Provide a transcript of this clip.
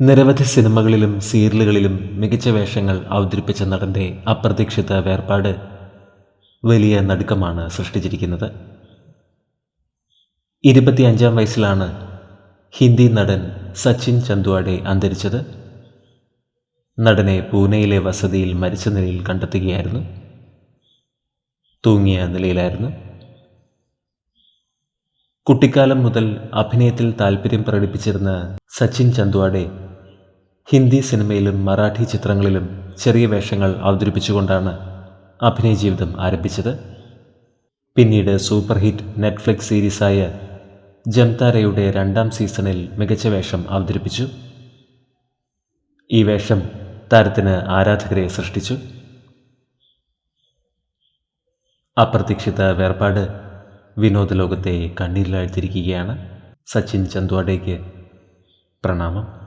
നിരവധി സിനിമകളിലും സീരിയലുകളിലും മികച്ച വേഷങ്ങൾ അവതരിപ്പിച്ച നടന്റെ അപ്രതീക്ഷിത വേർപാട് വലിയ നടുക്കമാണ് സൃഷ്ടിച്ചിരിക്കുന്നത്. ഇരുപത്തിയഞ്ചാം വയസ്സിലാണ് ഹിന്ദി നടൻ സച്ചിൻ ചന്തുവാടെ അന്തരിച്ചത്. നടനെ പൂനെയിലെ വസതിയിൽ മരിച്ച നിലയിൽ കണ്ടെത്തുകയായിരുന്നു. തൂങ്ങിയ നിലയിലായിരുന്നു. കുട്ടിക്കാലം മുതൽ അഭിനയത്തിൽ താല്പര്യം പ്രകടിപ്പിച്ചിരുന്ന സച്ചിൻ ചന്തുവാടെ ഹിന്ദി സിനിമയിലും മറാഠി ചിത്രങ്ങളിലും ചെറിയ വേഷങ്ങൾ അവതരിപ്പിച്ചുകൊണ്ടാണ് അഭിനയ ജീവിതം ആരംഭിച്ചത്. പിന്നീട് സൂപ്പർ ഹിറ്റ് നെറ്റ്ഫ്ലിക്സ് സീരീസായ ജംതാരയുടെ രണ്ടാം സീസണിൽ മികച്ച വേഷം അവതരിപ്പിച്ചു. ഈ വേഷം താരത്തിന് ആരാധകരെ സൃഷ്ടിച്ചു. അപ്രതീക്ഷിത വേർപാട് വിനോദ ലോകത്തെ കണ്ണീരിലാഴ്ത്തിരിക്കുകയാണ് സച്ചിൻ ചന്ദ്വാഡേക്ക് പ്രണാമം.